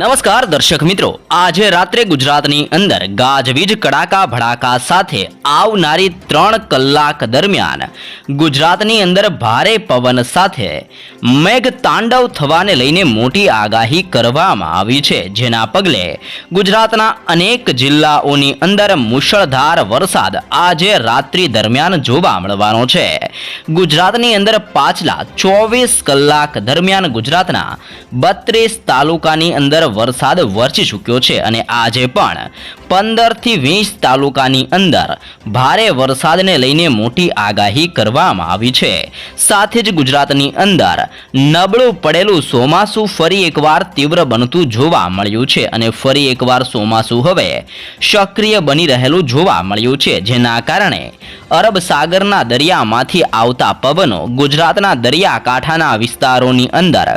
નમસ્કાર દર્શક મિત્રો. આજે રાત્રે ગુજરાતની અંદર ગાજવીજ, કડાકા, ભડાકા સાથે આવનારી ત્રણ કલાક દરમિયાન ગુજરાતની અંદર ભારે પવન સાથે મેઘ તાંડવ થવાને લઈને મોટી આગાહી કરવામાં આવી છે. જેના પગલે ગુજરાતના અનેક જિલ્લાઓની અંદર મુશળધાર વરસાદ આજે રાત્રિ દરમિયાન જોવા મળવાનો છે. ગુજરાતની અંદર પાછલા ચોવીસ કલાક દરમિયાન ગુજરાતના બત્રીસ તાલુકાની અંદર વરસાદ વરસી ચૂક્યો છે અને આજે પણ પંદરથી વીસ તાલુકાની અંદર ભારે વરસાદને લઈને મોટી આગાહી કરવામાં આવી છે. સાથે જ ગુજરાતની અંદર નબળું પડેલું ચોમાસું ફરી એકવાર તીવ્ર બનતું જોવા મળ્યું છે અને ફરી એકવાર ચોમાસું હવે સક્રિય બની રહેલું જોવા મળ્યું છે, જેના કારણે અરબ સાગરના દરિયામાંથી આવતા પવનો ગુજરાતના દરિયાકાંઠાના વિસ્તારોની અંદર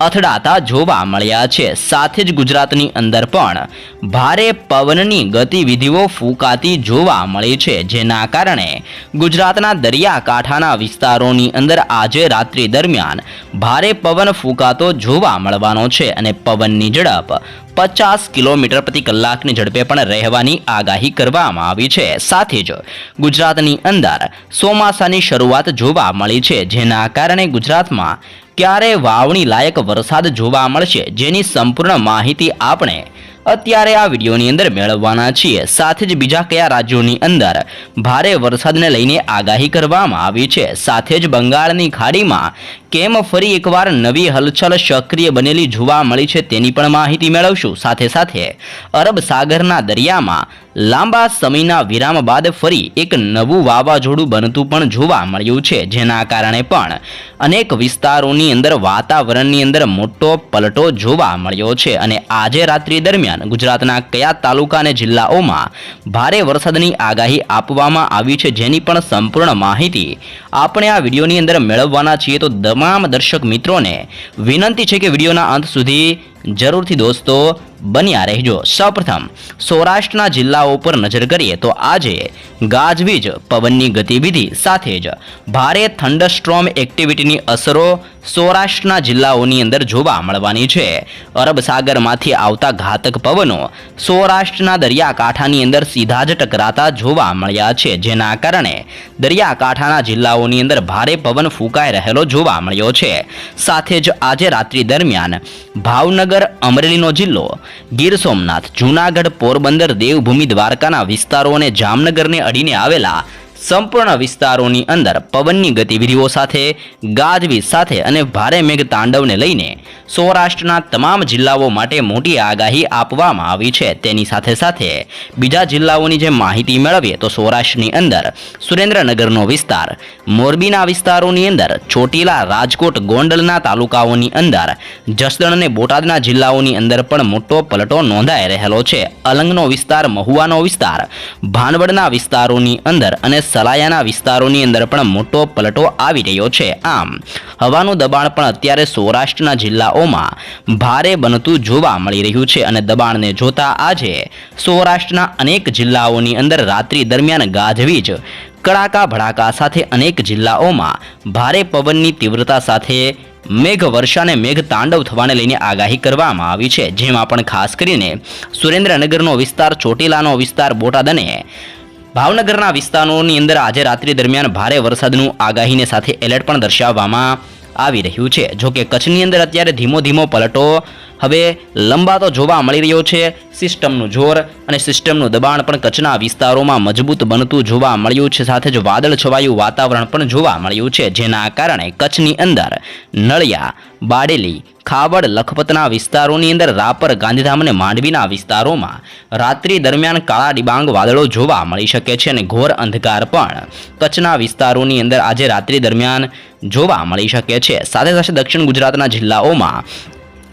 અથડાતા જોવા મળ્યા છે. સાથે જ ગુજરાતની અંદર પણ ભારે પવનની ગતિવિધિઓ ફૂંકાતી જોવા મળી છે. જેના કારણે ગુજરાતના દરિયાકાંઠાના વિસ્તારોની અંદર આજે રાત્રિ દરમિયાન ભારે પવન ફૂંકાતો જોવા મળવાનો છે અને પવનની ઝડપ પચાસ કિલોમીટર પ્રતિ કલાકની ઝડપે પણ રહેવાની આગાહી કરવામાં આવી છે. સાથે જ ગુજરાતની અંદર ચોમાસાની શરૂઆત જોવા મળી છે. જેના કારણે ગુજરાતમાં ક્યારે વાવણી લાયક વરસાદ જોવા મળશે, જેની સંપૂર્ણ માહિતી આપણે અત્યારે આ વિડીયોની અંદર મેળવવાના છીએ. સાથે જ બીજા કયા રાજ્યોની અંદર ભારે વરસાદને લઈને આગાહી કરવામાં આવી છે? સાથે જ બંગાળની ખાડીમાં કેમ ફરી એકવાર નવી હલચલ સક્રિય બનેલી જોવા મળી છે તેની પણ માહિતી મેળવશું. સાથે સાથે અરબ સાગરના દરિયામાં લાંબા સમયના વિરામ બાદ ફરી એક નવું વાવાઝોડું બનતું પણ જોવા મળ્યું છે, જેના કારણે પણ અનેક વિસ્તારોની અંદર વાતાવરણની અંદર મોટો પલટો જોવા મળ્યો છે. અને આજે રાત્રિ દરમિયાન ગુજરાતના કયા તાલુકા અને જિલ્લાઓમાં ભારે વરસાદની આગાહી આપવામાં આવી છે જેની પણ સંપૂર્ણ માહિતી આપણે આ વિડીયોની અંદર મેળવવાના છીએ. તો તમામ દર્શક મિત્રોને વિનંતી છે કે વિડીયોના અંત સુધી જરૂરથી દોસ્તો બન્યા રહેજો. સૌપ્રથમ સૌરાષ્ટ્રના જિલ્લાઓ પર નજર કરીએ તો આજે ગાજવીજ પવનની ગતિવિધિ સાથે જ ભારે થંડરસ્ટ્રોમ એક્ટિવિટીની અસરો સૌરાષ્ટ્રના જિલ્લાઓની અંદર જોવા મળવાની છે. અરબ સાગરમાંથી આવતા ઘાતક પવનો સૌરાષ્ટ્રના દરિયાકાંઠાની અંદર સીધા જ ટકરાતા જોવા મળ્યા છે. જેના કારણે દરિયાકાંઠાના જિલ્લાઓની અંદર ભારે પવન ફૂંકાઈ રહેલો જોવા મળ્યો છે. સાથે જ આજે રાત્રિ દરમિયાન ભાવનગર, અમરેલીનો જિલ્લો, ગીર સોમનાથ, જૂનાગઢ, પોરબંદર, દેવભૂમિ, દ્વારકાના વિસ્તારો અને જામનગરને અડીને આવેલા સંપૂર્ણ વિસ્તારોની અંદર પવનની ગતિવિધિઓ સાથે, ગાજવીજ સાથે અને ભારે મેઘ તાંડવને લઈને સૌરાષ્ટ્રના તમામ જિલ્લાઓ માટે મોટી આગાહી આપવામાં આવી છે. તેની સાથે સાથે બીજા જિલ્લાઓની જે માહિતી મેળવીએ તો સૌરાષ્ટ્રની અંદર સુરેન્દ્રનગરનો વિસ્તાર, મોરબીના વિસ્તારોની અંદર ચોટીલા, રાજકોટ, ગોંડલના તાલુકાઓની અંદર જસદણ અને બોટાદના જિલ્લાઓની અંદર પણ મોટો પલટો નોંધાઈ રહેલો છે. અલંગનો વિસ્તાર, મહુવાનો વિસ્તાર, ભાનવડના વિસ્તારોની અંદર અને સલાયાના વિસ્તારોની અંદર પણ મોટો પલટો આવી રહ્યો છે. આમ, હવાનું દબાણ પણ અત્યારે સૌરાષ્ટ્રના જિલ્લાઓમાં ભારે બનતું જોવા મળી રહ્યું છે અને દબાણને જોતા આજે સૌરાષ્ટ્રના અનેક જિલ્લાઓની અંદર રાત્રિ દરમિયાન ગાજવીજ, કડાકા ભડાકા સાથે અનેક જિલ્લાઓમાં ભારે પવનની તીવ્રતા સાથે મેઘવર્ષાને મેઘ તાંડવ થવાને લઈને આગાહી કરવામાં આવી છે. જેમાં પણ ખાસ કરીને સુરેન્દ્રનગરનો વિસ્તાર, ચોટીલાનો વિસ્તાર, બોટાદ અને ભાવનગરના વિસ્તારોની અંદર આજે રાત્રિ દરમિયાન ભારે વરસાદનું આગાહીને સાથે એલર્ટ પણ દર્શાવવામાં આવી રહ્યું છે. જોકે કચ્છની અંદર અત્યારે ધીમો ધીમો પલટો હવે લંબાતો જોવા મળી રહ્યો છે, સિસ્ટમનું જોર અને સિસ્ટમનું દબાણ પણ કચ્છના વિસ્તારોમાં મજબૂત બનતું જોવા મળ્યું છે. સાથે જ વાદળ છવાયું વાતાવરણ પણ જોવા મળ્યું છે, જેના કારણે કચ્છની અંદર નળિયા, બાડેલી, ખાવડ, લખપતના વિસ્તારોની અંદર રાપર, ગાંધીધામ અને માંડવીના વિસ્તારોમાં રાત્રિ દરમિયાન કાળા ડિબાંગ વાદળો જોવા મળી શકે છે અને ઘોર અંધકાર પણ કચ્છના વિસ્તારોની અંદર આજે રાત્રિ દરમિયાન જોવા મળી શકે છે. સાથે સાથે દક્ષિણ ગુજરાતના જિલ્લાઓમાં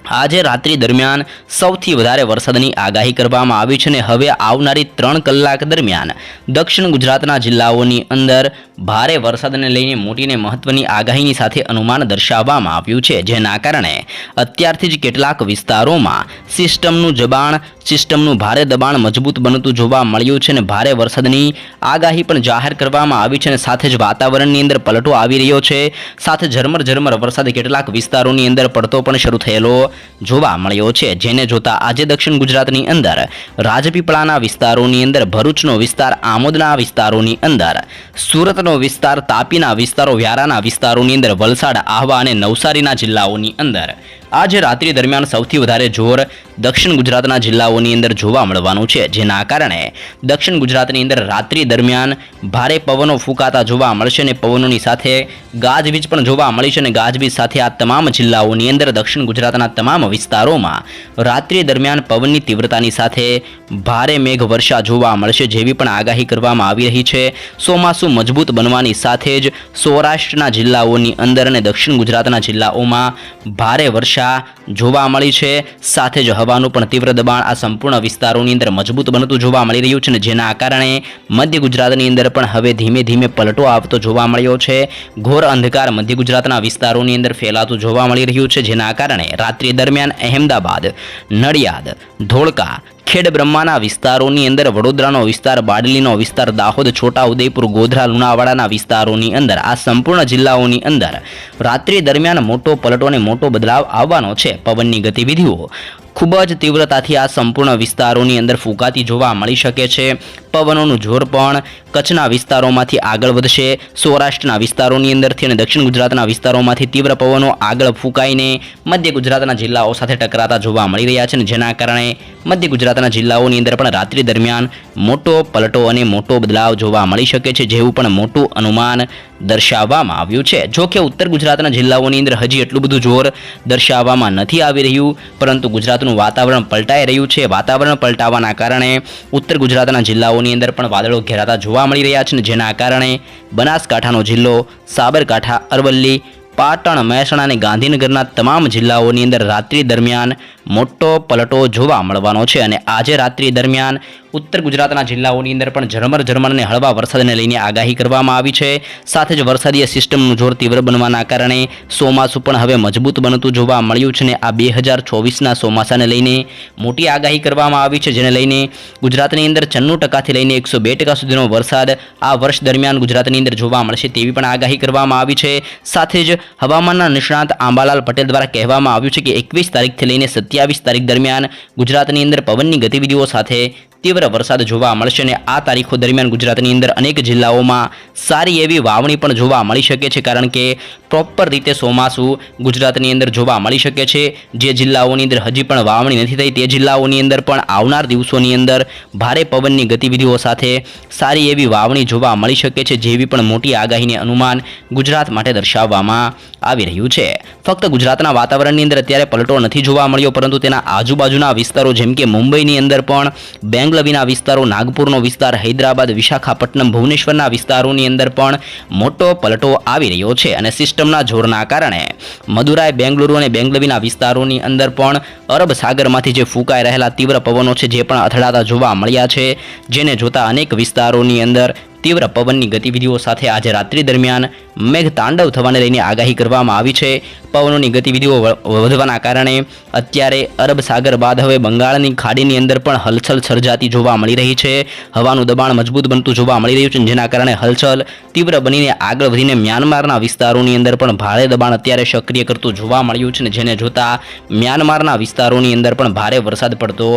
આજે રાત્રિ દરમિયાન સૌથી વધારે વરસાદની આગાહી કરવામાં આવી છે અને હવે આવનારી ત્રણ કલાક દરમિયાન દક્ષિણ ગુજરાતના જિલ્લાઓની અંદર ભારે વરસાદને લઈને મોટીને મહત્વની આગાહીની સાથે અનુમાન દર્શાવવામાં આવ્યું છે, જેના કારણે અત્યારથી જ કેટલાક વિસ્તારોમાં સિસ્ટમનું દબાણ સિસ્ટમનું ભારે દબાણ મજબૂત બનતું જોવા મળ્યું છે અને ભારે વરસાદની આગાહી પણ જાહેર કરવામાં આવી છે અને સાથે જ વાતાવરણની અંદર પલટો આવી રહ્યો છે. સાથે ઝરમર ઝરમર વરસાદ કેટલાક વિસ્તારોની અંદર પડતો પણ શરૂ થયેલો જોવા મળ્યો છે. જેને જોતા આજે દક્ષિણ ગુજરાતની અંદર રાજપીપળાના વિસ્તારોની અંદર, ભરૂચનો વિસ્તાર, આમોદના વિસ્તારોની અંદર, સુરતનો વિસ્તાર, તાપીના વિસ્તારો, વ્યારાના વિસ્તારોની અંદર વલસાડ, આહવા અને નવસારીના જિલ્લાઓની અંદર. આજે રાત્રિ દરમિયાન સૌથી વધારે જોર દક્ષિણ ગુજરાતના જિલ્લાઓની અંદર જોવા મળવાનું છે. જેના કારણે દક્ષિણ ગુજરાતની અંદર રાત્રિ દરમિયાન ભારે પવનો ફૂંકાતા જોવા મળશે અને પવનોની સાથે ગાજવીજ પણ જોવા મળી છે અને ગાજવીજ સાથે આ તમામ જિલ્લાઓની અંદર દક્ષિણ ગુજરાતના તમામ વિસ્તારોમાં રાત્રિ દરમિયાન પવનની તીવ્રતાની સાથે ભારે મેઘવર્ષા જોવા મળશે જેવી પણ આગાહી કરવામાં આવી રહી છે. ચોમાસું મજબૂત બનવાની સાથે જ સૌરાષ્ટ્રના જિલ્લાઓની અંદર અને દક્ષિણ ગુજરાતના જિલ્લાઓમાં ભારે વર્ષા જોવા મળી છે. સાથે જ હવાનું પણ તીવ્ર દબાણ આ સંપૂર્ણ વિસ્તારોની અંદર મજબૂત બનતું જોવા મળી રહ્યું છે અને જેના કારણે મધ્ય ગુજરાતની અંદર પણ હવે ધીમે ધીમે પલટો આવતો જોવા મળ્યો છે. ઘોર અંધકાર મધ્ય ગુજરાતના વિસ્તારોની અંદર ફેલાતું જોવા મળી રહ્યું છે જેના કારણે રાત્રિ દરમિયાન અહેમદાબાદ, નડિયાદ, ધોળકા ખેડ બ્રહ્માના વિસ્તારોની અંદર, વડોદરાનો વિસ્તાર, બાડલીનો વિસ્તાર, દાહોદ છોટા ઉદયપુર ગોધરા, લુણાવાડાના વિસ્તારોની અંદર, આ સંપૂર્ણ જિલ્લાઓની અંદર રાત્રિ દરમિયાન મોટો પલટો અને મોટો બદલાવ આવવાનો છે. પવનની ગતિવિધિઓ ખૂબ જ તીવ્રતાથી આ સંપૂર્ણ વિસ્તારોની અંદર ફૂંકાતી જોવા મળી શકે છે. પવનોનું જોર પણ કચ્છના વિસ્તારોમાંથી આગળ વધશે. સૌરાષ્ટ્રના વિસ્તારોની અંદરથી અને દક્ષિણ ગુજરાતના વિસ્તારોમાંથી તીવ્ર પવનો આગળ ફૂંકાઈને મધ્ય ગુજરાતના જિલ્લાઓ સાથે ટકરાતા જોવા મળી રહ્યા છે અને જેના કારણે મધ્ય ગુજરાતના જિલ્લાઓની અંદર પણ રાત્રિ દરમિયાન મોટો પલટો અને મોટો બદલાવ જોવા મળી શકે છે, જેવું પણ મોટું અનુમાન દર્શાવવામાં આવ્યું છે. જોકે ઉત્તર ગુજરાતના જિલ્લાઓની અંદર હજી એટલું બધું જોર દર્શાવવામાં નથી આવી રહ્યું, પરંતુ ગુજરાતનું વાતાવરણ પલટાઈ રહ્યું છે. વાતાવરણ પલટાવાના કારણે ઉત્તર ગુજરાતના જિલ્લાઓની અંદર પણ વાદળો ઘેરાતા જોવા મળી રહ્યા છે જેના કારણે બનાસકાંઠાનો જિલ્લો, સાબરકાંઠા, અરવલ્લી, પાટણ, મહેસાણા અને ગાંધીનગરના તમામ જિલ્લાઓની અંદર રાત્રિ દરમિયાન મોટો પલટો જોવા મળવાનો છે અને આજે રાત્રિ દરમિયાન ઉત્તર ગુજરાતના જિલ્લાઓની અંદર પણ ઝરમર ઝરમર અને હળવા વરસાદને લઈને આગાહી કરવામાં આવી છે. સાથે જ વરસાદીય સિસ્ટમનું જોર તીવ્ર બનવાના કારણે ચોમાસું પણ હવે મજબૂત બનતું જોવા મળ્યું છે ને આ બે હજાર ચોવીસના ચોમાસાને લઈને મોટી આગાહી કરવામાં આવી છે, જેને લઈને ગુજરાતની અંદર છન્નું ટકાથી લઈને એકસો બે ટકા સુધીનો વરસાદ આ વર્ષ દરમિયાન ગુજરાતની અંદર જોવા મળશે તેવી પણ આગાહી કરવામાં આવી છે. સાથે જ હવામાનના નિષ્ણાત આંબાલાલ પટેલ દ્વારા કહેવામાં આવ્યું છે કે એકવીસ તારીખથી લઈને સત્યાવીસ તારીખ દરમિયાન ગુજરાતની અંદર પવનની ગતિવિધિઓ સાથે તીવ્ર વરસાદ જોવા મળશે અને આ તારીખો દરમિયાન ગુજરાતની અંદર અનેક જિલ્લાઓમાં સારી એવી વાવણી પણ જોવા મળી શકે છે કારણ કે પ્રોપર રીતે ચોમાસું ગુજરાતની અંદર જોવા મળી શકે છે. જે જિલ્લાઓની અંદર હજી પણ વાવણી નથી થઈ, તે જિલ્લાઓની અંદર પણ આવનાર દિવસોની અંદર ભારે પવનની ગતિવિધિઓ સાથે સારી એવી વાવણી જોવા મળી શકે છે, જેવી પણ મોટી આગાહીને અનુમાન ગુજરાત માટે દર્શાવવામાં આવી રહ્યું છે. ફક્ત ગુજરાતના વાતાવરણની અંદર અત્યારે પલટો નથી જોવા મળ્યો, પરંતુ તેના આજુબાજુના વિસ્તારો જેમ કે મુંબઈની અંદર પણ બેંગલવીના વિસ્તારો, નાગપુરનો વિસ્તાર, હૈદરાબાદ, વિશાખાપટ્ટનમ, ભુવનેશ્વરના વિસ્તારોની અંદર પણ મોટો પલટો આવી રહ્યો છે અને સિસ્ટમના જોરના કારણે મદુરાઈ બેંગલુરુ અને બેંગલવીના વિસ્તારોની અંદર પણ અરબ સાગરમાંથી જે ફૂંકાઈ રહેલા તીવ્ર પવનો છે, જે પણ અથડાતા જોવા મળ્યા છે, જેને જોતા અનેક વિસ્તારોની અંદર તીવ્ર પવનની ગતિવિધિઓ સાથે આજે રાત્રિ દરમિયાન મેઘ તાંડવ થવાને લઈને આગાહી કરવામાં આવી છે. પવનોની ગતિવિધિઓ વધવાના કારણે અત્યારે અરબ સાગર બાદ હવે બંગાળની ખાડીની અંદર પણ હલચલ સર્જાતી જોવા મળી રહી છે. હવાનું દબાણ મજબૂત બનતું જોવા મળી રહ્યું છે જેના કારણે હલચલ તીવ્ર બનીને આગળ વધીને મ્યાનમારના વિસ્તારોની અંદર પણ ભારે દબાણ અત્યારે સક્રિય કરતું જોવા મળ્યું છે જેને જોતા મ્યાનમારના વિસ્તારોની અંદર પણ ભારે વરસાદ પડતો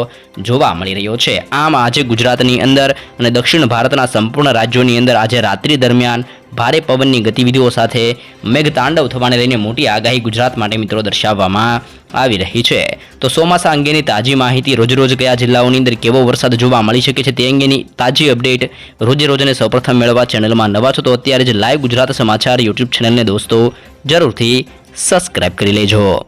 જોવા મળી રહ્યો છે. આમ આજે ગુજરાતની અંદર અને દક્ષિણ ભારતના સંપૂર્ણ રાજ્યોની અંદર આજે રાત્રિ દરમિયાન ભારે પવનની ગતિવિધિઓ સાથે મેઘતાંડવ થવાને લઈને મોટી આગાહી ગુજરાત માટે મિત્રો દર્શાવવામાં આવી રહી છે. તો ચોમાસા અંગેની તાજી માહિતી રોજરોજ રોજ કયા જિલ્લાઓની અંદર કેવો વરસાદ જોવા મળી શકે છે તે અંગેની તાજી અપડેટ રોજે રોજ સૌપ્રથમ મેળવવા ચેનલમાં નવા છો તો અત્યારે જ લાઈવ ગુજરાત સમાચાર યુટ્યુબ ચેનલને દોસ્તો જરૂરથી સબસ્ક્રાઇબ કરી લેજો.